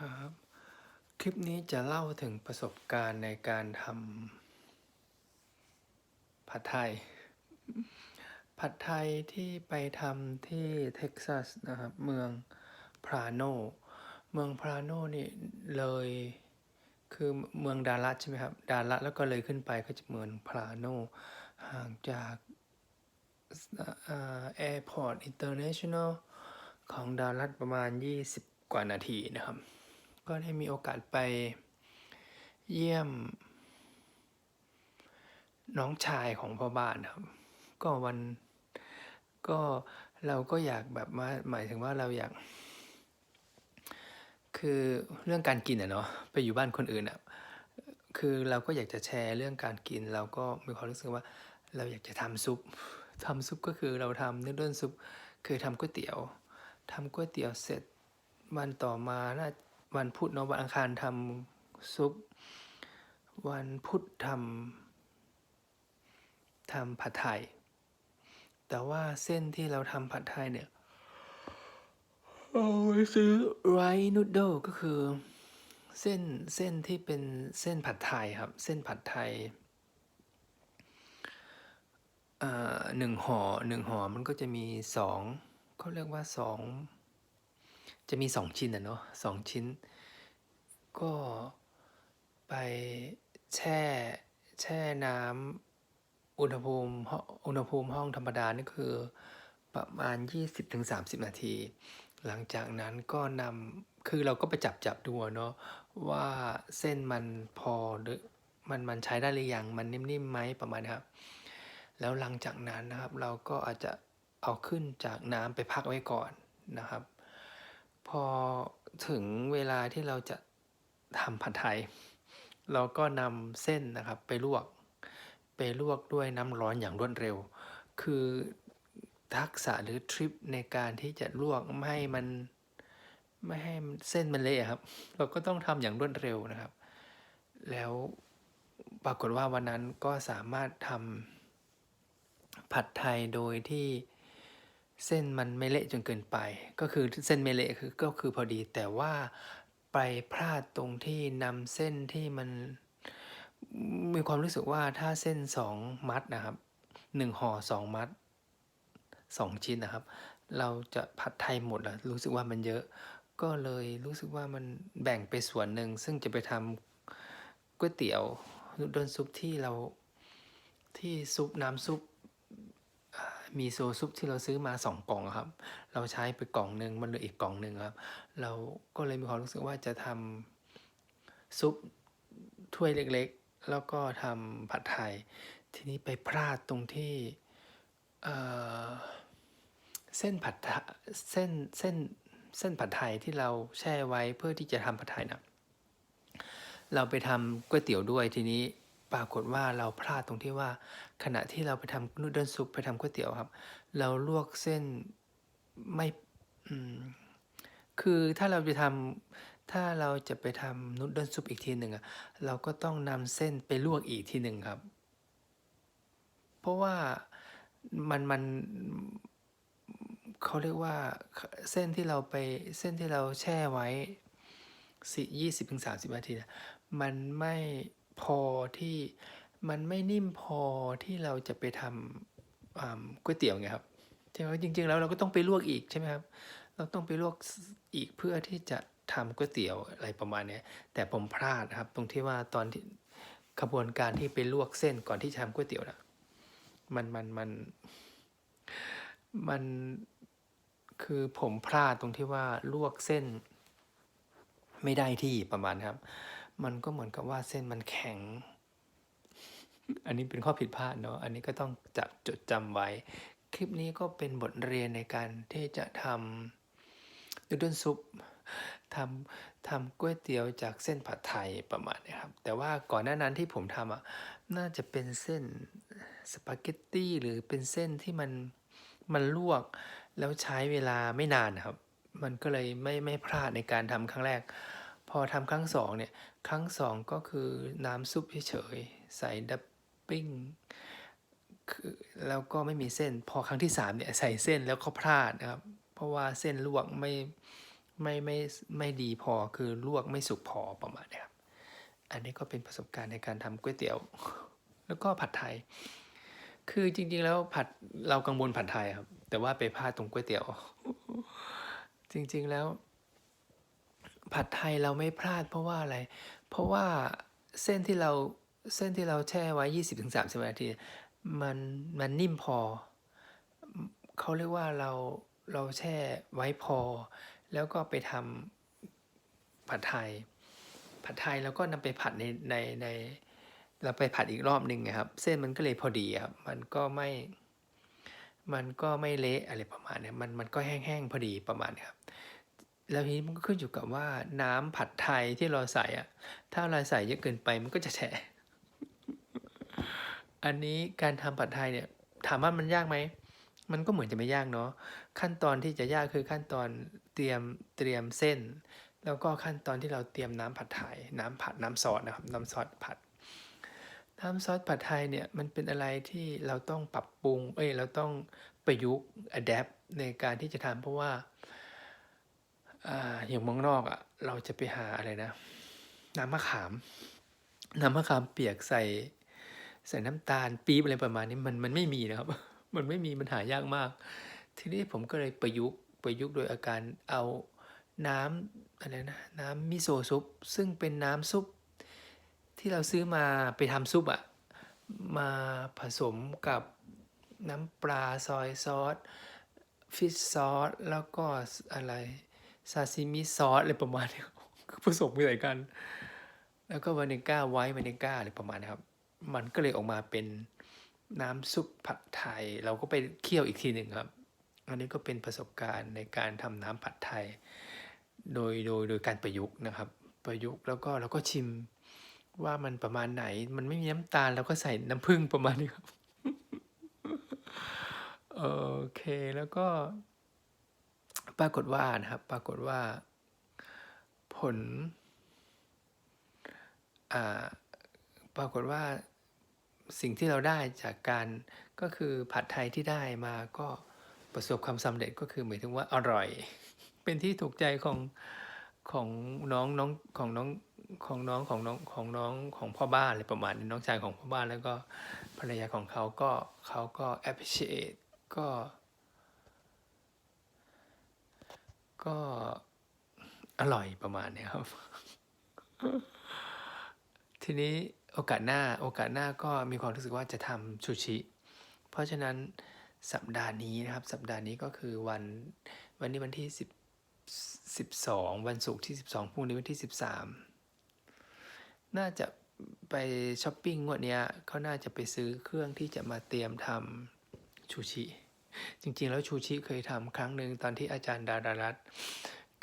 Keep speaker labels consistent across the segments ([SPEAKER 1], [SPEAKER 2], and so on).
[SPEAKER 1] ครับ คลิปนี้จะเล่าถึงประสบการณ์ในการทำผัดไทย ผัดไทยที่ไปทำที่เท็กซัสนะครับ เมืองพราโน เมืองพราโนนี่เลยคือเมืองดาลัสใช่ไหมครับ ดาลัสแล้วก็เลยขึ้นไปก็จะเมืองพราโน ห่างจากแอร์พอร์ตอินเตอร์เนชั่นแนลของดาลัสประมาณ 20 กว่านาทีนะครับ ก็ได้มีโอกาสไปเยี่ยม น้องชายของพ่อบ้านครับ ก็วันก็เราก็อยากแบบว่าหมายถึงว่าเราอยาก คือเรื่องการกินอะเนาะไปอยู่บ้านคนอื่นอะคือเราก็อยากจะแชร์เรื่องการกิน เราก็มีความรู้สึกว่าเราอยากจะทำซุปทำซุปก็คือเราทำเนื้อด้นซุปคือทำก๋วยเตี๋ยวทำก๋วยเตี๋ยวเสร็จวันต่อมาน่า วันพุธเนาะวันอังคารทำซุป วันพุธทำทำผัดไทย แต่ว่าเส้นที่เราทำผัดไทยเนี่ยเอาไปซื้อไรนูดเดิลก็คือเส้นเส้นที่เป็นเส้นผัดไทยครับ เส้นผัดไทยหนึ่งห่อหนึ่งห่อมันก็จะมีสองเขาเรียกว่าสอง จะมีสองชิ้นอะเนาะสองชิ้น ก็ไปแช่แช่น้ำอุณหภูมิอุณหภูมิห้องธรรมดานี่คือประมาณ 20-30 นาที หลังจากนั้นก็นำคือเราก็ไปจับจับดูเนาะว่าเส้นมันพอหรือมันมันใช้ได้หรือยังมันนิ่มๆไหมประมาณนี้ครับ แล้วหลังจากนั้นนะครับเราก็อาจจะเอาขึ้นจากน้ำไปพักไว้ก่อนนะครับ พอถึงเวลาที่เราจะทำผัดไทย เราก็นำเส้นนะครับไปลวก ไปลวกด้วยน้ำร้อนอย่างรวดเร็ว คือทักษะหรือทริปในการที่จะลวกไม่ให้มันไม่ให้เส้นมันเละครับ เราก็ต้องทำอย่างรวดเร็วนะครับ แล้วปรากฏว่าวันนั้นก็สามารถทำผัดไทยโดยที่ เส้นมันไม่เละจนเกินไป ก็คือเส้นไม่เละคือก็คือพอดี แต่ว่าไปพลาดตรงที่นำเส้นที่มันมีความรู้สึกว่าถ้าเส้นสองมัดนะครับหนึ่งห่อสองมัดสองชิ้นนะครับ เราจะผัดไทยหมดแล้วรู้สึกว่ามันเยอะ ก็เลยรู้สึกว่ามันแบ่งไปส่วนหนึ่ง ซึ่งจะไปทำก๋วยเตี๋ยวนูดลซุปที่เราที่ซุปน้ำซุป มีโซซุปที่เราซื้อมาสองกล่องครับ เราใช้ไปกล่องหนึ่งมันเหลืออีกกล่องหนึ่งครับ เราก็เลยมีความรู้สึกว่าจะทำซุปถ้วยเล็กๆ แล้วก็ทำผัดไทย ทีนี้ไปพลาดตรงที่เส้นผัดเส้นเส้นเส้นผัดไทยที่เราแช่ไว้เพื่อที่จะทำผัดไทยนะเราไปทำก๋วยเตี๋ยวด้วยทีนี้ ปรากฏว่าเราพลาดตรงที่ว่า ขณะที่เราไปทำนูดเดิลซุปไปทำก๋วยเตี๋ยวครับ เราลวกเส้นไม่คือถ้าเราจะทำถ้าเราจะไปทำนูดเดิลซุปอีกทีหนึ่งอะเราก็ต้องนำเส้นไปลวกอีกทีหนึ่งครับ เพราะว่ามันมันเขาเรียกว่าเส้นที่เราไปเส้นที่เราแช่ไว้สี่ยี่สิบถึงสามสิบนาที มันไม่ พอที่มันไม่นิ่มพอที่เราจะไปทำก๋วยเตี๋ยวไงครับใช่ไหมจริง ๆ แล้วเราก็ต้องไปลวกอีกใช่ไหมครับ เราต้องไปลวกอีกเพื่อที่จะทำก๋วยเตี๋ยวอะไรประมาณนี้แต่ผมพลาดครับ ตรงที่ว่าตอนที่ขบวนการที่ไปลวกเส้นก่อนที่จะทำก๋วยเตี๋ยวนะมันมันมันมันคือผมพลาดตรงที่ว่าลวกเส้นไม่ได้ที่ประมาณครับ มันก็เหมือนกับว่าเส้นมันแข็ง อันนี้เป็นข้อผิดพลาดเนาะ อันนี้ก็ต้องจับจดจำไว้ คลิปนี้ก็เป็นบทเรียนในการที่จะทำนูดเดิลซุปทำทำก๋วยเตี๋ยวจากเส้นผัดไทยประมาณนี้ครับ แต่ว่าก่อนหน้านั้นที่ผมทำอะ น่าจะเป็นเส้นสปาเกตตี้หรือเป็นเส้นที่มันมันลวก แล้วใช้เวลาไม่นานครับ มันก็เลยไม่ไม่พลาดในการทำครั้งแรก อทำครั้งสองเนี่ย ครั้งสองก็คือน้ำซุปเฉยใส่ดับปิ้งคือแล้วก็ไม่มีเส้น พอครั้งที่สามเนี่ยใส่เส้นแล้วก็พลาดนะครับ เพราะว่าเส้นลวกไม่ไม่ไม่ไม่ดีพอคือลวกไม่สุกพอประมาณนี้ครับ อันนี้ก็เป็นประสบการณ์ในการทำก๋วยเตี๋ยว แล้วก็ผัดไทย คือจริงๆแล้วผัดเรากังวลผัดไทยครับ แต่ว่าไปพลาดตรงก๋วยเตี๋ยว จริงๆแล้ว ผัดไทยเราไม่พลาดเพราะว่าอะไร เพราะว่าเส้นที่เราเส้นที่เราแช่ไว้ 20-30 นาที มันมันนิ่มพอ เขาเรียกว่าเราเราแช่ไว้พอ แล้วก็ไปทำผัดไทย ผัดไทยแล้วก็นำไปผัดในในในเราไปผัดอีกรอบหนึ่งอะครับ เส้นมันก็เลยพอดีครับมันก็ไม่มันก็ไม่เละอะไรประมาณเนี้ยมันมันก็แห้งๆพอดีประมาณนี้ครับ แล้วทีนี้มันก็ขึ้นอยู่กับว่าน้ำผัดไทยที่เราใส่อะถ้าเราใส่เยอะเกินไปมันก็จะแฉะ อันนี้การทำผัดไทยเนี่ยถามว่ามันยากไหม มันก็เหมือนจะไม่ยากเนาะ ขั้นตอนที่จะยากคือขั้นตอนเตรียมเตรียมเส้น แล้วก็ขั้นตอนที่เราเตรียมน้ำผัดไทย น้ำผัดน้ำซอสนะครับ น้ำซอสผัด น้ำซอสผัดไทยเนี่ยมันเป็นอะไรที่เราต้องปรับปรุง เอ้ยเราต้องประยุกต์ adapt ในการที่จะทำเพราะว่า อย่างเมืองนอกอะ่ะ เราจะไปหาอะไรนะ น้ำมะขาม น้ำมะขามเปียกใส่ ใส่น้ำตาลปี๊บอะไรประมาณนี้มันมันไม่มีนะครับ มันไม่มีมันหายากมาก ทีนี้ผมก็เลยประยุกต์ประยุกต์โดยอาการเอาน้ำอะไรนะน้ำมิโซะซุป ซึ่งเป็นน้ำซุป ที่เราซื้อมาไปทำซุปอะมาผสมกับน้ำปลาซอยซอสฟิชซอสแล้วก็อะไร ซาซิมิซอสอะไรประมาณนี้ผสมกันใส่กัน แล้วก็วานิก้าไวท์วานิก้าอะไรประมาณนี้ครับ มันก็เลยออกมาเป็นน้ำซุปผัดไทย เราก็ไปเคี่ยวอีกทีหนึ่งครับ อันนี้ก็เป็นประสบการณ์ในการทำน้ำผัดไทย โดยโดยโดยการประยุกต์นะครับ ประยุกต์แล้วก็เราก็ชิมว่ามันประมาณไหน มันไม่มีน้ำตาลเราก็ใส่น้ำผึ้งประมาณนี้ครับโอเคแล้วก็ ปรากฏว่านะครับ ปรากฏว่า ผลปรากฏว่าสิ่งที่เราได้จากการก็คือผัดไทยที่ได้มาก็ประสบความสำเร็จก็คือหมายถึงว่าอร่อย เป็นที่ถูกใจของของน้องน้องของน้องของน้องของน้องของน้องของพ่อบ้านอะไรประมาณนี้น้องชายของพ่อบ้านแล้วก็ภรรยาของเขาก็เขาก็ appreciate ก็ ก็อร่อยประมาณนี้ครับ ทีนี้โอกาสหน้าโอกาสหน้าก็มีความรู้สึกว่าจะทำชูชิ เพราะฉะนั้นสัปดาห์นี้นะครับ สัปดาห์นี้ก็คือวันวันนี้วันที่สิบสิบสองวันศุกร์ที่สิบสองพรุ่งนี้วันที่สิบสามน่าจะไปช้อปปิ้งงวดนี้เขาน่าจะไปซื้อเครื่องที่จะมาเตรียมทำชูชิ จริงๆ แล้วชูชิเคยทำครั้งหนึ่งตอนที่อาจารย์ดารารัต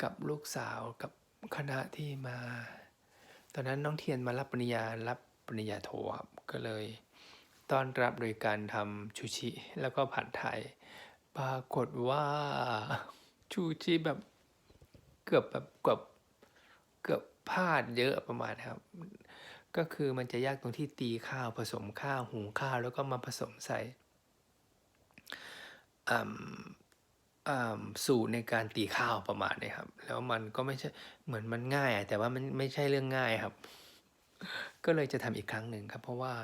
[SPEAKER 1] กับลูกสาวกับคณะที่มา ตอนนั้นน้องเทียนมารับปริญญารับปริญญาโทครับก็เลยต้อนรับโดยการทำชูชิแล้วก็ผัดไทย ปรากฏว่าชูชิแบบเกือบแบบเกือบเกือบพลาดเยอะประมาณครับ ก็คือมันจะยากตรงที่ตีข้าวผสมข้าวหุงข้าวแล้วก็มาผสมใส่ สูตรในการตีข้าวประมาณนี้ครับ แล้วมันก็ไม่ใช่เหมือนมันง่ายอะแต่ว่ามันไม่ใช่เรื่องง่ายครับ ก็เลยจะทำอีกครั้งหนึ่งครับ เพราะว่า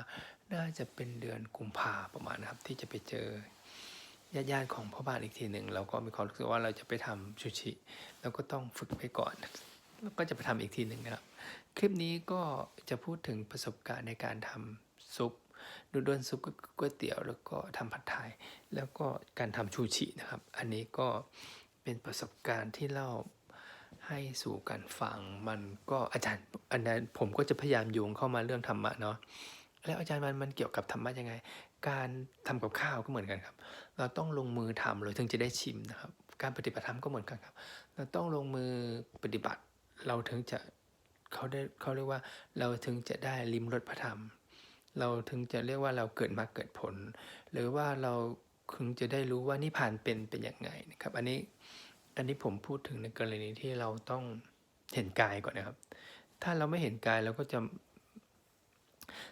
[SPEAKER 1] น่าจะเป็นเดือนกุมภาประมาณนะครับ ที่จะไปเจอญาติๆของพ่อบ้านอีกทีหนึ่งเราก็มีความรู้สึกว่าเราจะไปทำชูชิ แล้วก็ต้องฝึกไปก่อนแล้วก็จะไปทำอีกทีหนึ่งนะครับ คลิปนี้ก็จะพูดถึงประสบการณ์ในการทำซุป นูดเดิลซุปก๋วยเตี๋ยว แล้วก็ทำผัดไทย แล้วก็การทำชูชินะครับ อันนี้ก็เป็นประสบการณ์ที่เล่าให้สู่กันฟัง มันก็อาจารย์อันนั้นผมก็จะพยายามโยงเข้ามาเรื่องธรรมะเนาะแล้วอาจารย์มันมันเกี่ยวกับธรรมะยังไง การทำกับข้าวก็เหมือนกันครับ เราต้องลงมือทำเลยถึงจะได้ชิมนะครับ การปฏิบัติธรรมก็เหมือนกันครับ เราต้องลงมือปฏิบัติ เราถึงจะเขาได้เขาเรียกว่าเราถึงจะได้ลิมรสพระธรรม เราถึงจะเรียกว่าเราเกิดมาเกิดผล หรือว่าเราถึงจะได้รู้ว่านิพพานเป็นเป็นยังไงนะครับ อันนี้อันนี้ผมพูดถึงในกรณีที่เราต้องเห็นกายก่อนนะครับ ถ้าเราไม่เห็นกายเราก็จะ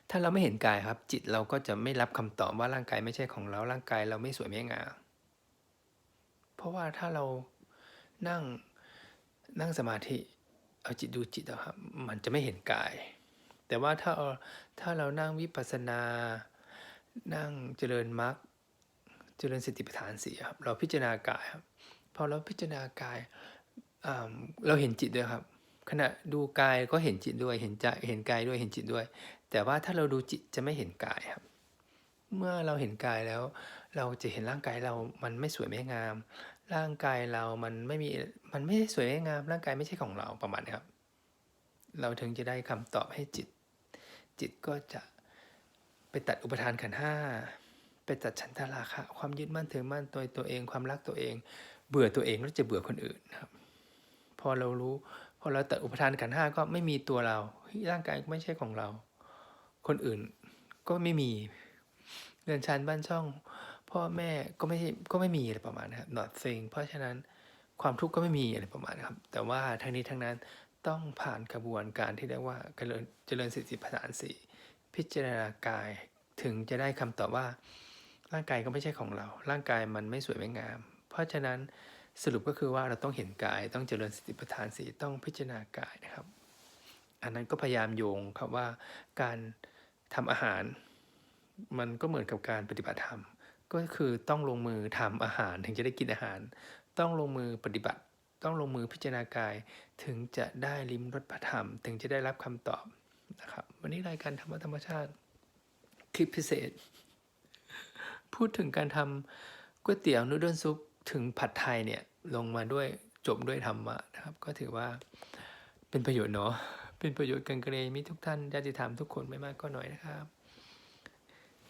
[SPEAKER 1] ถ้าเราไม่เห็นกายครับ จิตเราก็จะไม่รับคำตอบว่าร่างกายไม่ใช่ของเราร่างกายเราไม่สวยไม่งามเพราะว่าถ้าเรานั่งนั่งสมาธิ เอาจิตดูจิตอะครับ มันจะไม่เห็นกาย แต่ว่าถ้าเอาถ้าเรานั่งวิปัสสนา นั่งเจริญมรรคเจริญสติปัฏฐานสี่ครับ เราพิจารณากายครับพอเราพิจารณากายเราเห็นจิตด้วยครับ ขณะดูกายก็เห็นจิตด้วย เห็นใจเห็นกายด้วยเห็นจิตด้วย แต่ว่าถ้าเราดูจิตจะไม่เห็นกายครับ เมื่อเราเห็นกายแล้ว เราจะเห็นร่างกายเรา มันไม่สวยไม่งาม ร่างกายเรา มันไม่มี มันไม่ได้สวยไม่งาม ร่างกายไม่ใช่ของเราประมาณนี้ครับ เราถึงจะได้คำตอบให้จิต จิตก็จะไปตัดอุปทานขันห้าไปตัดฉันทราคะ ความยึดมั่นถือมั่นตัวตัวเองความรักตัวเอง เบื่อตัวเองแล้วจะเบื่อคนอื่นครับ พอเรารู้ พอเราตัดอุปทานขันห้าก็ไม่มีตัวเราร่างกายก็ไม่ใช่ของเรา คนอื่นก็ไม่มีเรือนชานบ้านช่อง พ่อแม่ก็ไม่ก็ไม่มีอะไรประมาณนะครับ not thing เพราะฉะนั้นความทุกข์ก็ไม่มีอะไรประมาณนะครับ แต่ว่าทั้งนี้ทั้งนั้น ต้องผ่านกระบวนการที่เรียกว่าเจริญสติปัฏฐานสี่พิจารณากายถึงจะได้คำตอบว่า ร่างกายก็ไม่ใช่ของเรา ร่างกายมันไม่สวยไม่งาม เพราะฉะนั้นสรุปก็คือว่าเราต้องเห็นกาย ต้องเจริญสติปัฏฐานสี่ต้องพิจารณากายนะครับ อันนั้นก็พยายามโยงครับว่าการทำอาหาร มันก็เหมือนกับการปฏิบัติธรรม ก็คือต้องลงมือทำอาหารถึงจะได้กินอาหาร ต้องลงมือปฏิบัติ ต้องลงมือพิจารณากายถึงจะได้ลิ้มรสพระธรรม ถึงจะได้รับคำตอบนะครับ วันนี้รายการธรรมธรรมชาติ คลิปพิเศษ พูดถึงการทำก๋วยเตี๋ยวนูดเดิลซุปถึงผัดไทยเนี่ยลงมาด้วยจบด้วยธรรมะนะครับ ก็ถือว่าเป็นประโยชน์เนาะเป็นประโยชน์กันกระเลยมิทุกท่านญาติธรรมทุกคนไม่มากก็น้อยนะครับ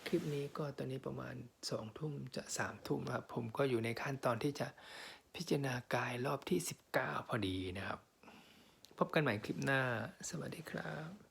[SPEAKER 1] คลิปนี้ก็ตอนนี้ประมาณสองทุ่มจะสามทุ่มครับ ผมก็อยู่ในขั้นตอนที่จะ พิจารณากายรอบที่ 19 พอดีนะครับ พบกันใหม่คลิปหน้า สวัสดีครับ